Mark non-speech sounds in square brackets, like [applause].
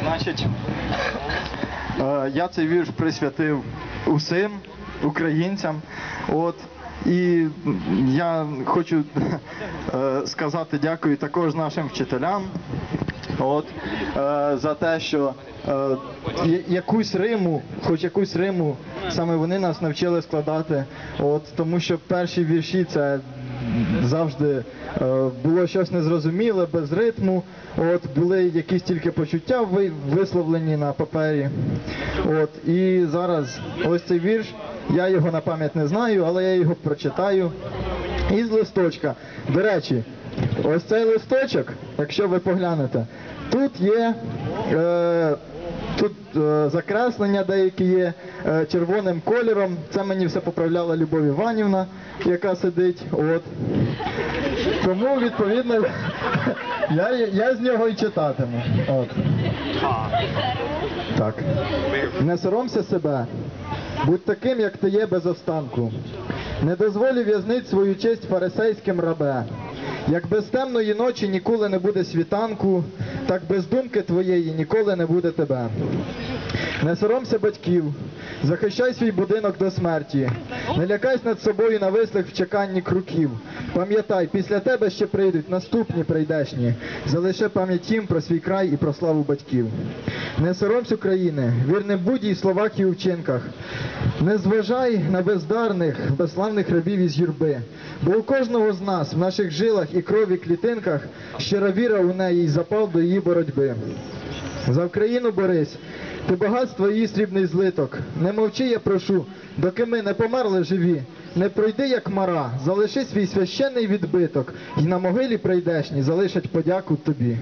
Значить, е, я цей вірш присвятив усім українцям. От. І я хочу е, сказати дякую також нашим вчителям. От, е, за те, що е, якусь риму, хоч якусь риму, саме вони нас навчили складати. От, тому що перші вірші це завжди е, було щось незрозуміле, без ритму. От, були якісь тільки почуття ви- висловлені на папері. От, і зараз ось цей вірш, я його на пам'ять не знаю, але я його прочитаю. Із листочка. До речі, ось цей листочок, якщо ви поглянете, тут є. Е, Тут е, закреслення деякі є е, червоним кольором. Це мені все поправляла Любов Іванівна, яка сидить. От. Тому, відповідно, [laughs] я, я з нього і читатиму. От. Так. Не соромся себе. Будь таким, як ти є без останку. Не дозволі в'язнить свою честь фарисейським рабе. Як без темної ночі ніколи не буде світанку, так без думки твоєї ніколи не буде тебе. Не соромся батьків, захищай свій будинок до смерті. Не лякайся над собою навислих в чеканні круків. Пам'ятай, після тебе ще прийдуть наступні прийдешні. Залиши пам'ять їм про свій край і про славу батьків. Не соромся України, вірним будь їй словах і вчинках. Не зважай на бездарних, безславних рабів із юрби, бо у кожного з нас в наших жилах і крові клітинках щира віра у неї і запал до її боротьби. За Україну борись, ти багатство її срібний злиток. Не мовчи, я прошу, доки ми не померли живі. Не пройди, як мара, залиши свій священний відбиток, і на могилі прийдешні залишать подяку тобі.